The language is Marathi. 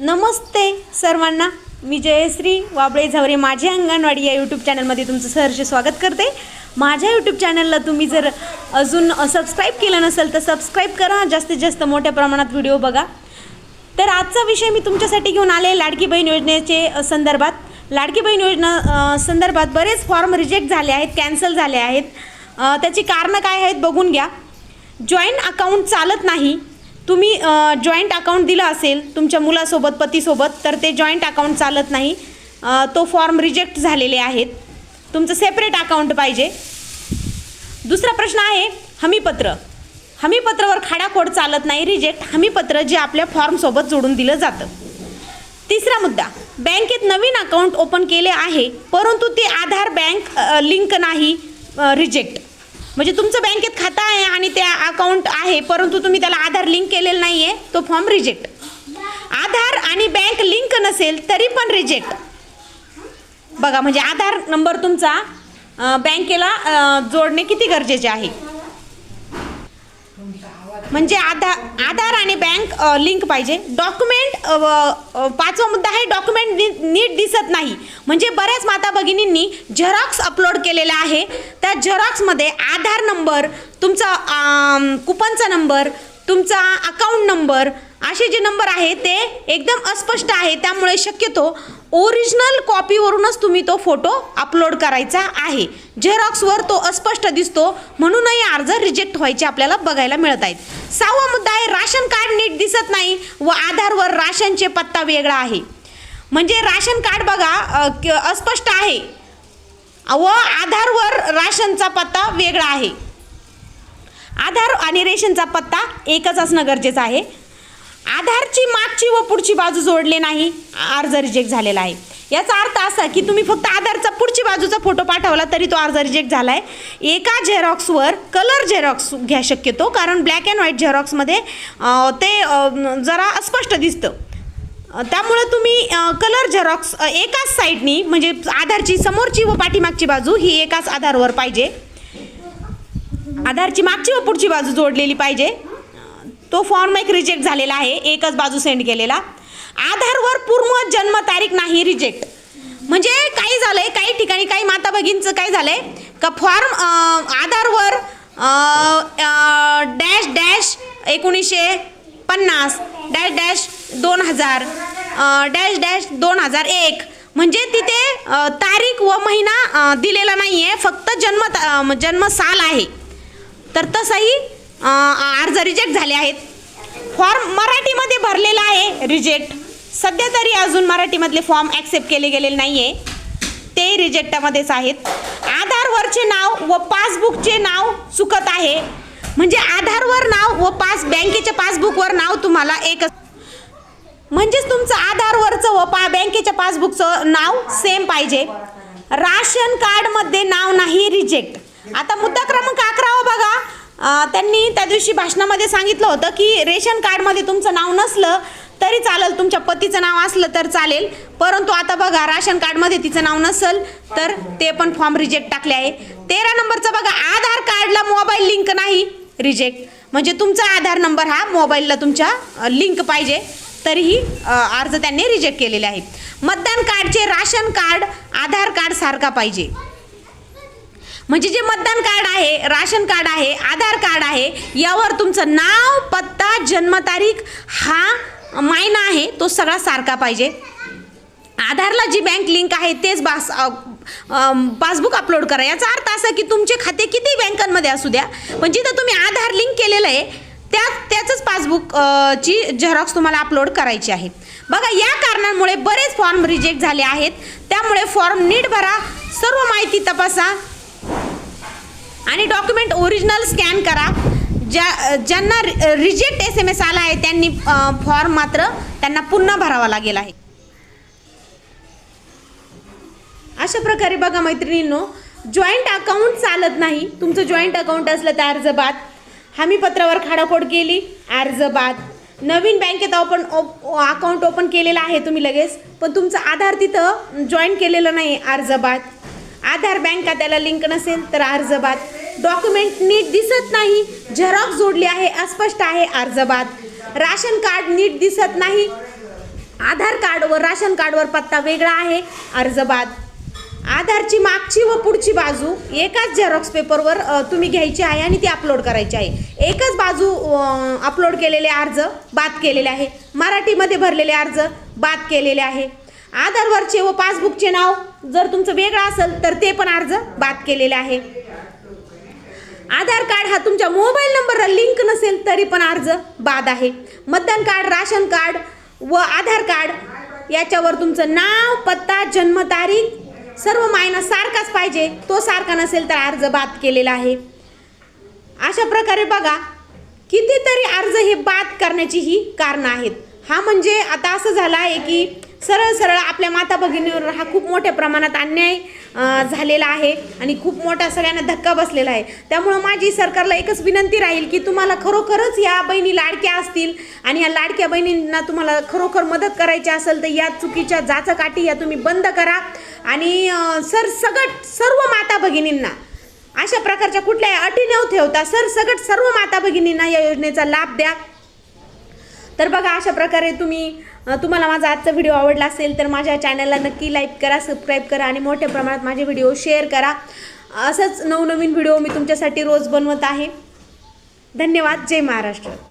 नमस्ते सर्वांना. मी जयश्री वाबळे झावरे माझी अंगणवाडी या यूट्यूब चॅनलमध्ये तुमचं सहर्ष स्वागत करते. माझ्या यूट्यूब चॅनलला तुम्ही जर अजून सबस्क्राईब केलं नसेल तर सबस्क्राईब करा. जास्तीत जास्त मोठ्या प्रमाणात व्हिडिओ बघा. तर आजचा विषय मी तुमच्यासाठी घेऊन आले लाडकी बहीण योजनेचे संदर्भात. लाडकी बहीण योजना संदर्भात बरेच फॉर्म रिजेक्ट झाले आहेत कॅन्सल झाले आहेत. त्याची कारणं काय आहेत बघून घ्या. जॉईंट अकाउंट चालत नाही. तुम्ही जॉईंट अकाउंट दिलं असेल तुमच्या मुलासोबत पतीसोबत तर ते जॉईंट अकाउंट चालत नाही. तो फॉर्म रिजेक्ट झालेले आहेत. तुमचं सेपरेट अकाउंट पाहिजे. दुसरा प्रश्न आहे हमीपत्र. हमीपत्रावर खाडाखोड चालत नाही रिजेक्ट हमीपत्र जे आपल्या फॉर्मसोबत जोडून दिलं जातं. तिसरा मुद्दा बँकेत नवीन अकाउंट ओपन केले आहे परंतु ते आधार बँक लिंक नाही रिजेक्ट म्हणजे तुमचं बँकेत खातं आहे आणि त्या अकाउंट आहे परंतु तुम्ही त्याला आधार लिंक केलेलं नाही आहे तो फॉर्म रिजेक्ट आधार आणि बँक लिंक नसेल तरी पण रिजेक्ट बघा म्हणजे आधार नंबर तुमचा बँकेला जोडणे किती गरजेचे आहे? म्हणजे आधार आधार आणि बँक लिंक पाहिजे. डॉक्युमेंट पाचवा मुद्दा आहे डॉक्युमेंट नी- नीट दिसत नाही. म्हणजे बऱ्याच माता भगिनींनी झेरॉक्स अपलोड केलेला आहे. त्या झेरॉक्समध्ये आधार नंबर तुमचा कुपनचा नंबर तुमचा अकाउंट नंबर असे जे नंबर आहे ते एकदम अस्पष्ट आहे. त्यामुळे शक्यतो ओरिजिनल कॉपीवरूनच तुम्ही तो फोटो अपलोड करायचा आहे. झेरॉक्सवर तो अस्पष्ट दिसतो म्हणूनही अर्ज रिजेक्ट व्हायचे आपल्याला बघायला मिळत आहेत. सहावा मुद्दा आहे राशन कार्ड नीट दिसत नाही व आधारवर राशनचे पत्ता वेगळा आहे. म्हणजे राशन कार्ड बघा क- अस्पष्ट आहे. व आधारवर राशनचा पत्ता वेगळा आहे. आधार आणि रेशनचा पत्ता एकच असणं गरजेचं आहे. आधारची मागची व पुढची बाजू जोडले नाही. अर्ज रिजेक्ट झालेला आहे. याचा अर्थ असा की तुम्ही फक्त आधारचा पुढची बाजूचा फोटो पाठवला तरी तो अर्ज रिजेक्ट झाला आहे एका झेरॉक्सवर कलर झेरॉक्स घ्या शक्यतो कारण ब्लॅक अँड व्हाईट झेरॉक्समध्ये ते जरा अस्पष्ट दिसतं. त्यामुळं तुम्ही कलर झेरॉक्स एकाच साईडनी म्हणजे आधारची समोरची व पाठीमागची बाजू ही एकाच आधारवर पाहिजे. आधारची मागची व पुढची बाजू जोडलेली पाहिजे. तो फॉर्म एक रिजेक्ट झालेला आहे. एकच बाजू सेंड केलेला. आधारवर पूर्ण जन्मतारीख नाही रिजेक्ट म्हणजे काही झालंय काही ठिकाणी काही माता भगिनीचं काय झालंय? का फॉर्म आधारवर डॅश डॅश एकोणीसशे पन्नास डॅश डॅश दोन हजार डॅश डॅश दोन हजार एक. म्हणजे तिथे तारीख व महिना दिलेला नाही आहे फक्त जन्म जन्म साल आहे. तर तसंही अर्ज रिजेक्ट झाले आहेत. फॉर्म मराठीमध्ये भरलेला आहे रिजेक्ट सध्या तरी अजून मराठीमधले फॉर्म ॲक्सेप्ट केले गेलेले नाही आहे ते रिजेक्टामध्येच आहेत. आधारवरचे नाव व पासबुकचे नाव चुकत आहे. म्हणजे आधारवर नाव व पास बँकेच्या पासबुकवर नाव तुम्हाला एकच म्हणजेच तुमचं आधारवरचं व पा बँकेच्या पासबुकचं नाव सेम पाहिजे. राशन कार्डमध्ये नाव नाही रिजेक्ट आता मुद्दा क्रमांक अकरावा बघा. त्यांनी त्या दिवशी भाषणामध्ये सांगितलं होतं की रेशन कार्डमध्ये तुमचं नाव नसलं तरी चालेल तुमच्या पतीचं नाव असलं तर चालेल. परंतु आता बघा राशन कार्डमध्ये तिचं नाव नसेल तर ते पण फॉर्म रिजेक्ट टाकले आहे. तेरा नंबरचं बघा आधार कार्डला मोबाईल लिंक नाही रिजेक्ट म्हणजे तुमचा आधार नंबर हा मोबाईलला तुमच्या लिंक पाहिजे. तरीही अर्ज त्यांनी रिजेक्ट केलेले आहेत. मतदान कार्डचे राशन कार्ड आधार कार्ड सारखा पाहिजे. म्हणजे जे मतदान कार्ड आहे राशन कार्ड आहे आधार कार्ड आहे यावर तुमचं नाव पत्ता जन्मतारीख हा मायना आहे तो सगळा सारखा पाहिजे. आधारला जी बँक लिंक आहे तेच बास पासबुक अपलोड करा. याचा अर्थ असा की तुमचे खाते किती बँकांमध्ये असू द्या. पण जिथं तुम्ही आधार लिंक केलेलं आहे त्या त्याचंच पासबुक ची झेरॉक्स तुम्हाला अपलोड करायची आहे. बघा या कारणांमुळे बरेच फॉर्म रिजेक्ट झाले आहेत. त्यामुळे फॉर्म नीट भरा. सर्व माहिती तपासा. आणि डॉक्युमेंट ओरिजिनल स्कॅन करा. ज्या ज्यांना रिजेक्ट एस एम एस आला आहे त्यांनी फॉर्म मात्र त्यांना पुन्हा भरावा लागेल आहे. अशा प्रकारे बघा मैत्रिणींनो जॉईंट अकाउंट चालत नाही. तुमचं जॉईंट अकाउंट असलं तर अर्ज बाद हमीपत्रावर खाडाखोड केली अर्ज बाद नवीन बँकेत ओपन अकाउंट ओपन केलेलं आहे तुम्ही लगेच. पण तुमचं आधार तिथं जॉईन केलेलं नाही अर्ज बाद आधार बँक खात्याला लिंक नसेल तर अर्ज बाद डॉक्युमेंट नीट दिसत नाही. झेरॉक्स जोडली आहे अस्पष्ट आहे अर्ज बाद राशन कार्ड नीट दिसत नाही. आधार कार्डवर राशन कार्डवर पत्ता वेगळा आहे अर्ज बाद आधारची मागची व पुढची बाजू एकाच झेरॉक्स पेपरवर तुम्ही घ्यायची आहे आणि ती अपलोड करायची आहे. एकच बाजू अपलोड केलेले अर्ज बाद केलेले आहे. मराठीमध्ये भरलेले अर्ज बाद केलेले आहे. आधारवरचे व पासबुकचे नाव जर तुमचं वेगळं असेल तर ते पण अर्ज बाद केलेले आहे. आधार कार्ड हा तुमच्या मोबाईल नंबरला लिंक नसेल तरी पण अर्ज बाद आहे. मतदान कार्ड राशन कार्ड व आधार कार्ड याच्यावर तुमचं नाव पत्ता जन्मतारीख सर्व मायना सारखाच पाहिजे. तो सारखा नसेल तर अर्ज बाद केलेला आहे. अशा प्रकारे बघा कितीतरी अर्ज हे बाद करण्याची ही कारणं आहेत. हा म्हणजे आता असं झालं आहे की सरळ सरळ आपल्या माता भगिनीवर हा खूप मोठ्या प्रमाणात अन्याय झालेला आहे आणि खूप मोठा सगळ्यांना धक्का बसलेला आहे. त्यामुळं माझी सरकारला एकच विनंती राहील की तुम्हाला खरोखरच या बहिणी लाडक्या असतील आणि या लाडक्या बहिणींना तुम्हाला खरोखर मदत करायची असेल तर या चुकीच्या जाचकाठी या तुम्ही बंद करा आणि सर सगट सर्व माता भगिनींना अशा प्रकारच्या कुठल्याही अटी न ठेवता सरसगट सर्व माता भगिनींना या योजनेचा लाभ द्या. तर बघा अशा प्रकारे तुम्ही तुम्हाला माझा आजचा व्हिडिओ आवडला असेल तर माझ्या चॅनलला नक्की लाईक करा सबस्क्राईब करा आणि मोठ्या प्रमाणात माझे व्हिडिओ शेअर करा. असंच नवनवीन व्हिडिओ मी तुमच्यासाठी रोज बनवत आहे. धन्यवाद. जय महाराष्ट्र.